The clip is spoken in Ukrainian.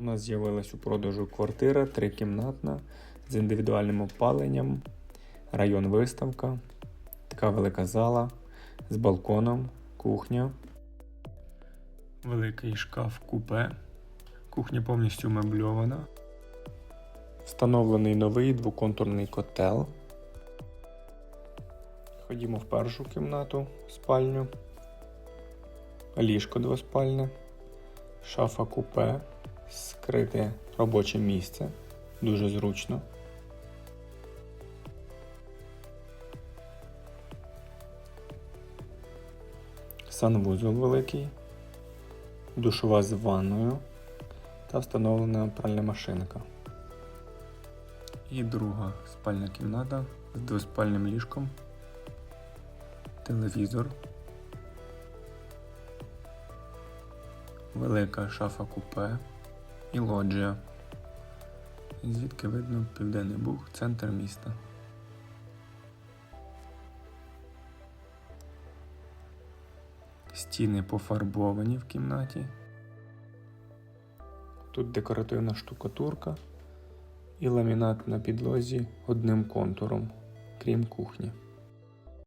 У нас з'явилась у продажу квартира трикімнатна з індивідуальним опаленням, район виставка, така велика зала з балконом, кухня, великий шкаф купе. Кухня повністю мебльована. Встановлений новий двоконтурний котел. Ходімо в першу кімнату, спальню. Ліжко двоспальне, шафа купе, скрите робоче місце. Дуже зручно. Санвузол великий, душова з ванною та встановлена пральна машинка. І друга спальна кімната з двоспальним ліжком, телевізор, велика шафа купе і лоджія. Звідки видно Південний Буг, центр міста. Стіни пофарбовані в кімнаті. Тут декоративна штукатурка і ламінат на підлозі одним контуром, крім кухні.